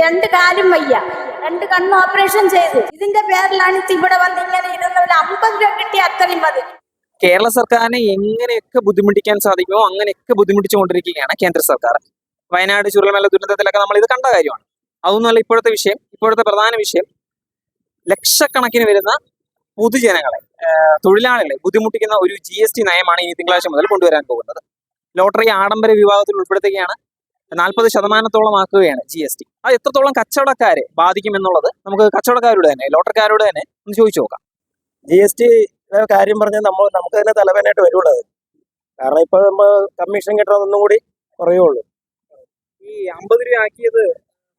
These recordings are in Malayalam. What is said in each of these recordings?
രണ്ട് കാലും വയ്യ. രണ്ട് കണ്ണും ഓപ്പറേഷൻ ചെയ്തു. ഇതിന്റെ പേരിലാണ് ഇവിടെ വന്ന് ഇങ്ങനെ ഇരുന്നവർ അമ്പത് രൂപ കിട്ടിയ അത്രയും മതി. കേരള സർക്കാരിനെ എങ്ങനെയൊക്കെ ബുദ്ധിമുട്ടിക്കാൻ സാധിക്കുമോ അങ്ങനെയൊക്കെ ബുദ്ധിമുട്ടിച്ചുകൊണ്ടിരിക്കുകയാണ് കേന്ദ്ര സർക്കാർ. വയനാട് ചുരുളമല ദുരന്തത്തിലൊക്കെ നമ്മൾ ഇത് കണ്ട കാര്യമാണ്. അതൊന്നുമല്ല ഇപ്പോഴത്തെ വിഷയം. ഇപ്പോഴത്തെ പ്രധാന വിഷയം ലക്ഷക്കണക്കിന് വരുന്ന പൊതുജനങ്ങളെ തൊഴിലാളികളെ ബുദ്ധിമുട്ടിക്കുന്ന ഒരു ജി എസ് ടി നയമാണ് ഈ തിങ്കളാഴ്ച മുതൽ കൊണ്ടുവരാൻ പോകുന്നത്. ലോട്ടറി ആഡംബര വിഭാഗത്തിൽ ഉൾപ്പെടുത്തുകയാണ്. നാൽപ്പത് ശതമാനത്തോളം ആക്കുകയാണ് ജി എസ് ടി അത് എത്രത്തോളം കച്ചവടക്കാരെ ബാധിക്കും എന്നുള്ളത് നമുക്ക് കച്ചവടക്കാരോട് തന്നെ ലോട്ടറിക്കാരോട് തന്നെ ഒന്ന് ചോദിച്ചു നോക്കാം. ജി എസ് ടി കാര്യം പറഞ്ഞാൽ നമ്മൾ നമുക്ക് തന്നെ തലവേനായിട്ട് വരുള്ളത് കാരണം ഇപ്പൊ നമ്മൾ കമ്മീഷൻ കിട്ടണമെന്നും കൂടി കുറയുള്ളൂ. ഈ അമ്പത് രൂപ ആക്കിയത്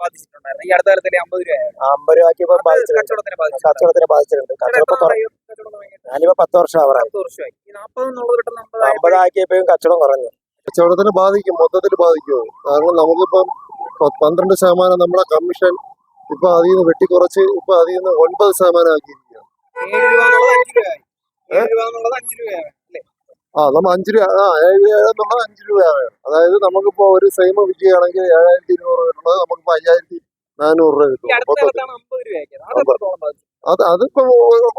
ബാധിച്ചിട്ടുണ്ടായിരുന്നു. ഈ അടുത്ത കാലത്തിൽ അമ്പത് രൂപ അമ്പത് കച്ചവടത്തിന് ബാധിച്ചിട്ടുണ്ട്? കുറ- ഞാനിപ്പോ പത്ത് വർഷം ആവറായി. അമ്പതാക്കിയപ്പോഴും കച്ചവടം കുറഞ്ഞു. കച്ചവടത്തിന് ബാധിക്കും മൊത്തത്തിൽ ബാധിക്കുമോ കാരണം നമുക്കിപ്പം പന്ത്രണ്ട് ശതമാനം നമ്മുടെ കമ്മീഷൻ ഇപ്പൊ അതിൽ നിന്ന് വെട്ടിക്കുറച്ച് ഇപ്പൊ അതിൽ നിന്ന് ഒൻപത് ശതമാനം ആക്കിയിരിക്കുകയാണ് രൂപ രൂപ ആ നമ്മൾ അഞ്ച് രൂപ ആ ഏഴ് ഏഴ് എന്നുള്ളത് അഞ്ച് രൂപയാണ് അതായത് നമുക്കിപ്പോ ഒരു സെയിം വിൽക്കുകയാണെങ്കിൽ ഏഴായിരത്തി ഇരുന്നൂറ് കിട്ടുന്നത് നമുക്കിപ്പോ അയ്യായിരത്തി നാനൂറ് രൂപ കിട്ടും രൂപ അത് അതിപ്പോ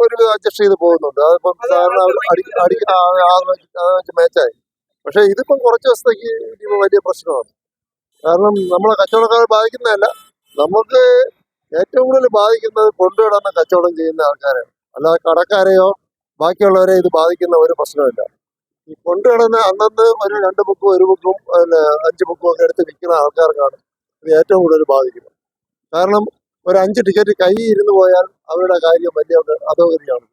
ഒരു അഡ്ജസ്റ്റ് ചെയ്ത് പോകുന്നുണ്ട് അതിപ്പം അത് സാറിന് ആൾക്കാർ അടി അടി ആ, ആ വെച്ച് ആ വെച്ച് മാച്ചായി പക്ഷെ ഇതിപ്പം കുറച്ച് ദിവസത്തേക്ക് ഇനിയിപ്പോൾ വലിയ പ്രശ്നമാണ്. കാരണം നമ്മളെ കച്ചവടക്കാരെ ബാധിക്കുന്നതല്ല. നമുക്ക് ഏറ്റവും കൂടുതൽ ബാധിക്കുന്നത് കൊണ്ടുവിടുന്ന കച്ചവടം ചെയ്യുന്ന ആൾക്കാരാണ്. അല്ലാതെ കടക്കാരെയോ ബാക്കിയുള്ളവരെ ഇത് ബാധിക്കുന്ന ഒരു പ്രശ്നമില്ല ഈ കൊണ്ടുകിടന്ന് അന്നന്ന് ഒരു രണ്ട് ബുക്കും ഒരു ബുക്കും പിന്നെ അഞ്ച് ബുക്കും ഒക്കെ എടുത്ത് വിൽക്കുന്ന ആൾക്കാർക്കാണ് ഇത് ഏറ്റവും കൂടുതൽ ബാധിക്കുന്നത്. കാരണം ഒരു അഞ്ച് ടിക്കറ്റ് കൈ ഇരുന്ന് പോയാൽ അവരുടെ കാര്യം വലിയ അധോഗതിയാണ്.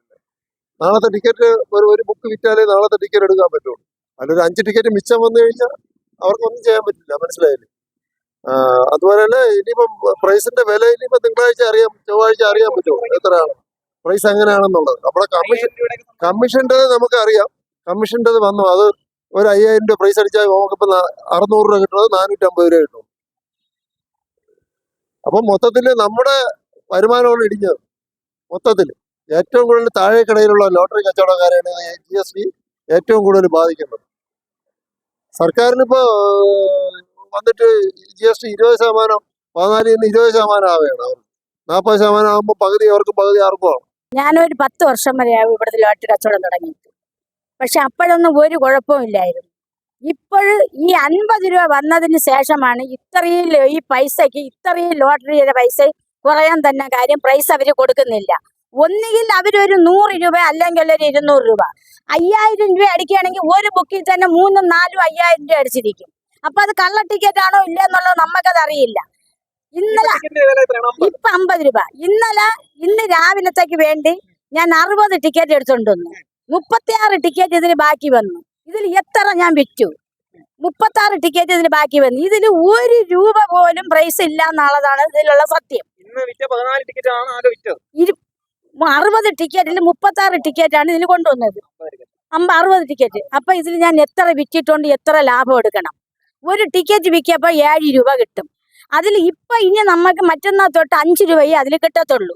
നാളത്തെ ടിക്കറ്റ് ഒരു ഒരു ബുക്ക് വിറ്റാലേ നാളത്തെ ടിക്കറ്റ് എടുക്കാൻ പറ്റുള്ളൂ. അതിലൊരു അഞ്ച് ടിക്കറ്റ് മിച്ചം വന്നു കഴിഞ്ഞാൽ അവർക്കൊന്നും ചെയ്യാൻ പറ്റില്ല മനസ്സിലായില്ലേ? അതുപോലെ തന്നെ ഇനിയിപ്പം പ്രൈസിന്റെ വില ഇനിയിപ്പം തിങ്കളാഴ്ച അറിയാം ചൊവ്വാഴ്ച അറിയാൻ പറ്റുമോ? എത്രയാണ്? പ്രൈസ് എങ്ങനെയാണെന്നുള്ളത്. നമ്മുടെ കമ്മീഷൻ കമ്മീഷന്റെ നമുക്ക് അറിയാം കമ്മീഷന്റെ വന്നു. അത് ഒരു അയ്യായിരം രൂപ പ്രൈസ് അടിച്ചാൽ നമുക്കിപ്പോൾ അറുന്നൂറ് രൂപ കിട്ടുന്നത് നാനൂറ്റമ്പത് രൂപ കിട്ടും അപ്പം മൊത്തത്തിൽ നമ്മുടെ വരുമാനമാണ് ഇടിഞ്ഞത്. മൊത്തത്തിൽ. ഏറ്റവും കൂടുതൽ താഴേക്കിടയിലുള്ള ലോട്ടറി കച്ചവടക്കാരാണ് ജി എസ് ടി ഏറ്റവും കൂടുതൽ ബാധിക്കുന്നത്. സർക്കാരിനിപ്പോ വന്നിട്ട് ജി എസ് ടി ഇരുപത് ശതമാനം പതിനാലിൽ നിന്ന് ഇരുപത് ശതമാനം ആവുകയാണ്. അവർ നാൽപ്പത് ശതമാനം ആകുമ്പോൾ പകുതി അവർക്കും പകുതി ആർക്കും ഞാനൊരു പത്ത് വർഷം വരെയാവും ഇവിടുത്തെ ലോട്ടറി കച്ചവടം തുടങ്ങിയിട്ട്. പക്ഷെ അപ്പോഴൊന്നും ഒരു കുഴപ്പവും ഇല്ലായിരുന്നു. ഇപ്പോഴും ഈ അൻപത് രൂപ വന്നതിന് ശേഷമാണ് ഇത്രയും ഈ പൈസക്ക് ഇത്രയും ലോട്ടറിയുടെ പൈസ കുറയാൻ തന്നെ കാര്യം പ്രൈസ് അവർ കൊടുക്കുന്നില്ല. ഒന്നുകിൽ അവരൊരു നൂറ് രൂപ അല്ലെങ്കിൽ ഒരു ഇരുന്നൂറ് രൂപ. അയ്യായിരം രൂപ അടിക്കുകയാണെങ്കിൽ ഒരു ബുക്കിൽ തന്നെ മൂന്നും നാലും അയ്യായിരം രൂപ അടിച്ചിരിക്കും. അപ്പൊ അത് കള്ള ടിക്കറ്റ് ആണോ ഇല്ല എന്നുള്ളത് നമുക്കത് അറിയില്ല. ഇന്നലെ ഇപ്പൊ അമ്പത് രൂപ. ഇന്നലെ ഇന്ന് രാവിലത്തേക്ക് വേണ്ടി ഞാൻ അറുപത് ടിക്കറ്റ് എടുത്തോണ്ട് വന്നു. മുപ്പത്തിയാറ് ടിക്കറ്റ് ഇതിന് ബാക്കി വന്നു. ഇതിൽ എത്ര ഞാൻ വിറ്റു? മുപ്പത്താറ് ടിക്കറ്റ് ഇതിന് ബാക്കി വന്നു. ഇതിൽ ഒരു രൂപ പോലും പ്രൈസ് ഇല്ല എന്നുള്ളതാണ് ഇതിലുള്ള സത്യം. അറുപത് ടിക്കറ്റിൽ മുപ്പത്താറ് ടിക്കറ്റ് ആണ് ഇതിൽ കൊണ്ടുവന്നത്. അമ്പ അറുപത് ടിക്കറ്റ് അപ്പൊ ഇതിൽ ഞാൻ എത്ര വിറ്റിട്ടുണ്ട് എത്ര ലാഭം എടുക്കണം. ഒരു ടിക്കറ്റ് വിൽക്കിയപ്പോ ഏഴ് രൂപ കിട്ടും. അതിൽ ഇപ്പൊ ഇനി നമുക്ക് മറ്റന്നാ തൊട്ട് അഞ്ച് രൂപയെ അതിൽ കിട്ടത്തുള്ളൂ.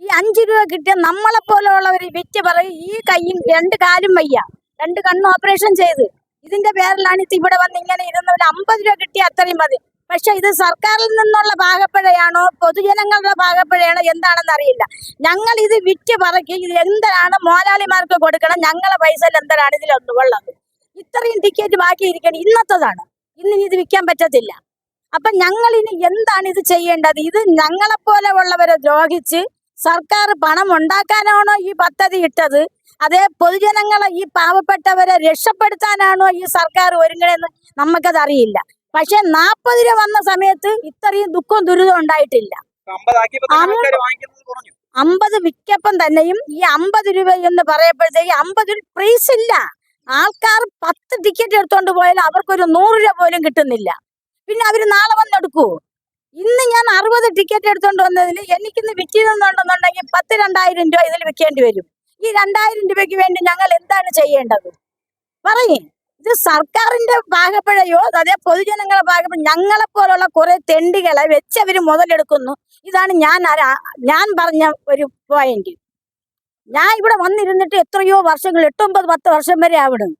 ഈ അഞ്ച് രൂപ കിട്ടിയ നമ്മളെ പോലെയുള്ളവർ വിറ്റ് പറയും ഈ കൈയും രണ്ട് കാലും വയ്യ. രണ്ട് കണ്ണും ഓപ്പറേഷൻ ചെയ്ത്. ഇതിന്റെ പേരിലാണ് ഇത് ഇവിടെ വന്ന് ഇങ്ങനെ ഇരുന്നവർ അമ്പത് രൂപ കിട്ടിയ അത്രയും മതി. പക്ഷെ ഇത് സർക്കാരിൽ നിന്നുള്ള ഭാഗപ്പഴയാണോ? പൊതുജനങ്ങളുടെ ഭാഗപ്പഴയാണോ? എന്താണെന്ന് അറിയില്ല. ഞങ്ങൾ ഇത് വിറ്റ് പറക്കി. ഇത് എന്താണ് മോലാളിമാർക്ക് കൊടുക്കണം? ഞങ്ങളെ പൈസ എന്താണ് ഇതിലുള്ളത്? ഇത്രയും ടിക്കറ്റ് ബാക്കിയിരിക്കണം ഇന്നത്തതാണ്. ഇന്ന് ഇത് വിൽക്കാൻ പറ്റത്തില്ല. അപ്പൊ ഞങ്ങൾ ഇനി എന്താണ് ഇത് ചെയ്യേണ്ടത്? ഇത് ഞങ്ങളെ പോലെ ഉള്ളവരെ ദ്രോഹിച്ച് സർക്കാർ പണം ഉണ്ടാക്കാനാണോ ഈ പദ്ധതി ഇട്ടത്? അതേ പൊതുജനങ്ങളെ ഈ പാവപ്പെട്ടവരെ രക്ഷപ്പെടുത്താനാണോ ഈ സർക്കാർ ഒരുങ്ങണെന്ന് നമുക്കത് അറിയില്ല പക്ഷെ നാപ്പത് രൂപ വന്ന സമയത്ത് ഇത്രയും ദുഃഖവും ദുരിതവും ഉണ്ടായിട്ടില്ല. അമ്പത് വിക്കപ്പം തന്നെയും ഈ അമ്പത് രൂപ എന്ന് പറയപ്പോഴത്തേക്ക് അമ്പതിൽ പ്രൈസ് ഇല്ല. ആൾക്കാർ പത്ത് ടിക്കറ്റ് എടുത്തോണ്ട് പോയാൽ അവർക്കൊരു നൂറ് രൂപ പോലും കിട്ടുന്നില്ല. പിന്നെ അവർ നാളെ വന്നെടുക്കൂ. ഇന്ന് ഞാൻ അറുപത് ടിക്കറ്റ് എടുത്തോണ്ട് വന്നതിൽ എനിക്കിന്ന് വിറ്റിരുന്നുണ്ടെന്നുണ്ടെങ്കിൽ പത്ത് രണ്ടായിരം രൂപ ഇതിൽ വിൽക്കേണ്ടി വരും. ഈ രണ്ടായിരം രൂപയ്ക്ക് വേണ്ടി ഞങ്ങൾ എന്താണ് ചെയ്യേണ്ടത്? പറയേ. ഇത് സർക്കാരിന്റെ ഭാഗപ്പഴയോ അതേ പൊതുജനങ്ങളുടെ ഭാഗപ്പഴ ഞങ്ങളെ പോലുള്ള കുറെ തെണ്ടികളെ വെച്ചവര് മുതലെടുക്കുന്നു. ഇതാണ് ഞാൻ ഞാൻ പറഞ്ഞ ഒരു പോയിന്റ് ഞാൻ ഇവിടെ വന്നിരുന്നിട്ട് എത്രയോ വർഷങ്ങൾ എട്ടൊമ്പത് പത്ത് വർഷം വരെ ആവിടും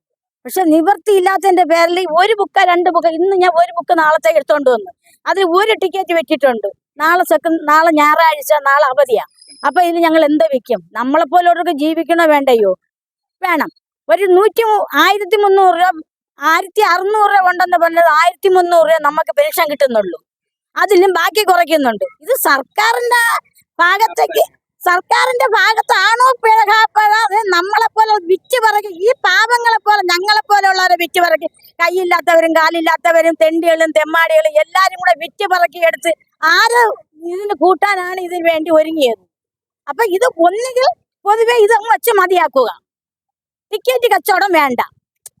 പക്ഷെ നിവൃത്തിയില്ലാത്തതിന്റെ പേരിൽ ഒരു ബുക്ക രണ്ട് ബുക്ക ഇന്ന് ഞാൻ ഒരു ബുക്ക് നാളത്തെ എടുത്തോണ്ട് വന്നു. അതിൽ ഒരു ടിക്കറ്റ് വെച്ചിട്ടുണ്ട്. നാളെ സെക്കൻഡ് നാളെ ഞായറാഴ്ച നാളെ അവധിയാ. അപ്പൊ ഇത് ഞങ്ങൾ എന്താ വെക്കും? നമ്മളെ പോലുള്ളവർക്ക് ജീവിക്കണോ വേണ്ടയോ? വേണം. ഒരു നൂറ്റി ആയിരത്തി മുന്നൂറ് രൂപ ആയിരത്തി അറുന്നൂറ് രൂപ ഉണ്ടെന്ന് പറഞ്ഞത് ആയിരത്തി മുന്നൂറ് രൂപ നമുക്ക് പെൻഷൻ കിട്ടുന്നുള്ളൂ. അതിലും ബാക്കി കുറയ്ക്കുന്നുണ്ട്. ഇത് സർക്കാരിന്റെ ഭാഗത്തേക്ക് സർക്കാരിന്റെ ഭാഗത്താണോ പിഴ പിഴ നമ്മളെ പോലെ വിറ്റ് പറക്കി ഈ പാവങ്ങളെ പോലെ ഞങ്ങളെ പോലെയുള്ളവരെ വിറ്റ് പറക്കി കൈയില്ലാത്തവരും കാലില്ലാത്തവരും തെണ്ടികളും തെമ്മാടികളും എല്ലാരും കൂടെ വിറ്റ് പറക്കി എടുത്ത് ആര് ഇതിന് കൂട്ടാനാണ് ഇതിന് വേണ്ടി ഒരുങ്ങിയത്? അപ്പൊ ഇത് ഒന്നുകിൽ പൊതുവെ ഇത് വെച്ച് മതിയാക്കുക. ടിക്കറ്റ് കച്ചവടം വേണ്ട.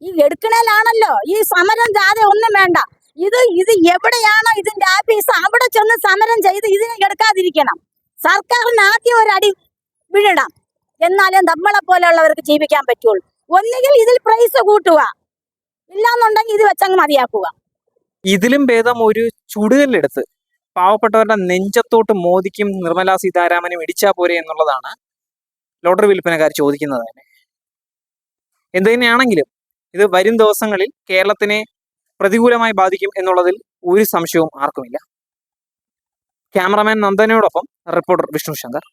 ഈ എടുക്കണേലാണല്ലോ. ഈ സമരം ജാഥ ഒന്നും വേണ്ട. ഇത് ഇത് എവിടെയാണോ ഇതിന്റെ ആഫീസ് അവിടെ ചെന്ന് സമരം ചെയ്ത് ഇതിനെ എടുക്കാതിരിക്കണം. സർക്കാരിന് ആദ്യം ഒരു അടി വീഴണം എന്നാലേ നമ്മളെ പോലെയുള്ളവർക്ക് ജീവിക്കാൻ പറ്റുള്ളൂ. ഒന്നുകിൽ ഇതിൽ പ്രൈസ് കൂട്ടുക. ഇല്ലാന്നുണ്ടെങ്കിൽ ഇത് വെച്ചങ്ങ് മതിയാക്കുക. ഇതിലും ഭേദം ഒരു ചുടുകല്ലെടുത്ത്. പാവപ്പെട്ടവരുടെ നെഞ്ചത്തോട്ട് മോദിക്കും നിർമ്മലാ സീതാരാമനും ഇടിച്ചാ പോരെ എന്നുള്ളതാണ് ലോട്ടറി വിൽപ്പനക്കാർ ചോദിക്കുന്നത് തന്നെ. എന്ത് തന്നെയാണെങ്കിലും ഇത് വരും ദിവസങ്ങളിൽ കേരളത്തിനെ പ്രതികൂലമായി ബാധിക്കും എന്നുള്ളതിൽ ഒരു സംശയവും ആർക്കുമില്ല. ക്യാമറമാൻ നന്ദനയോടൊപ്പം റിപ്പോർട്ടർ വിഷ്ണു ശങ്കർ.